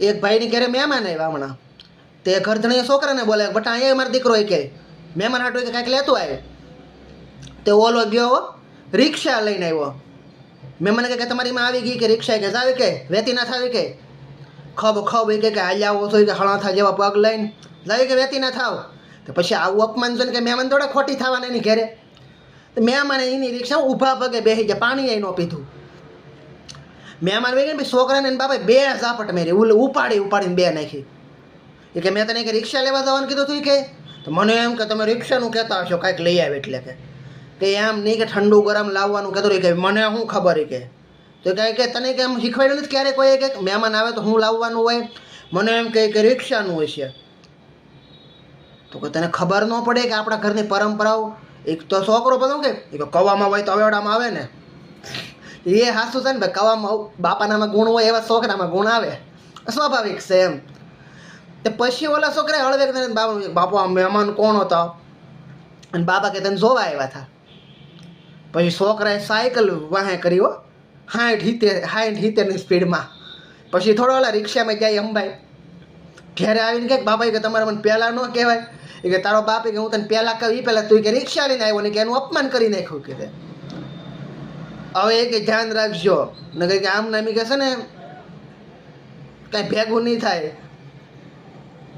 એક ભાઈની ઘરે મહેમાન આવ્યા હમણાં. તે ઘરધણીએ છોકરાને બોલે બટા, અહીંયા મારો દીકરો કે મહેમાન હાટું કે કાંઈક લેતું આવે. તે ઓલો ગયો, રિક્ષા લઈને આવ્યો. મહેમાન કે તમારી માં આવી ગઈ કે રિક્ષા કે, જાવી કે? વેતી ના થાવી કે? ખબ ખબ એ કે હાલ્યા આવો છો કે હળાથા જેવા પગ લઈને. જાવી કે, વેતી ના થાવ. તો પછી આવું અપમાન છે કે મહેમાન થોડા ખોટી થવાના એની ઘરે. તો મહેમાને એની રિક્ષા ઊભા પગે બેસી ગયા, પાણી એ ન પીધું. મહેમાન વહી ગયા છોકરાને બાપા બે ઝાપટ મેરી ઉપાડી, ઉપાડીને બે નાખી. એ કે મેં તને કે રિક્ષા લેવા જવાનું કીધું તું કે? તો મને એમ કે તમે રિક્ષાનું કહેતા હશો, કાંઈક લઈ આવે એટલે કે. કે એમ નહીં કે ઠંડુ ગરમ લાવવાનું કહેતું કે મને શું ખબર કે. તો કહે કે તને કે એમ શીખવાડ્યું નથી ક્યારે કોઈ કે મહેમાન આવે તો હું લાવવાનું હોય? મને એમ કહે કે રિક્ષાનું હોય છે. તો કે તને ખબર ન પડે કે આપણા ઘરની પરંપરાઓ? એક તો છોકરો બધો કે કવામાં હોય તો અવેડામાં આવે ને. એ હાસું છે ને ભાઈ, કવામાં બાપાનામાં ગુણ હોય એવા છોકરામાં ગુણ આવે. સ્વાભાવિક છે એમ. તે પછી ઓલા છોકરાએ હળવે બાપુ, બાપા, આ મહેમાન કોણ હતા? અને બાપા કે તને જોવા આવ્યા હતા. પછી છોકરાએ સાયકલ વાહે કરી હો હાઠ હિતેર હાઠ હિતેરની સ્પીડમાં. પછી થોડો ઓલા રિક્ષામાં જાય અંબાઈ. ઘેરે આવીને કહે બાપા કે તમારે મને પહેલાં ન કહેવાય. એ કે, તારો બાપ કે હું તને પહેલાં કહું એ પહેલાં તું કે રિક્ષા લઈને આવ્યો ને કે એનું અપમાન કરી નાખ્યું કે હવે એ કે ધ્યાન રાખજો. નગર કે આમ નામી કહેશે ને, કાંઈ ભેગું નહીં થાય.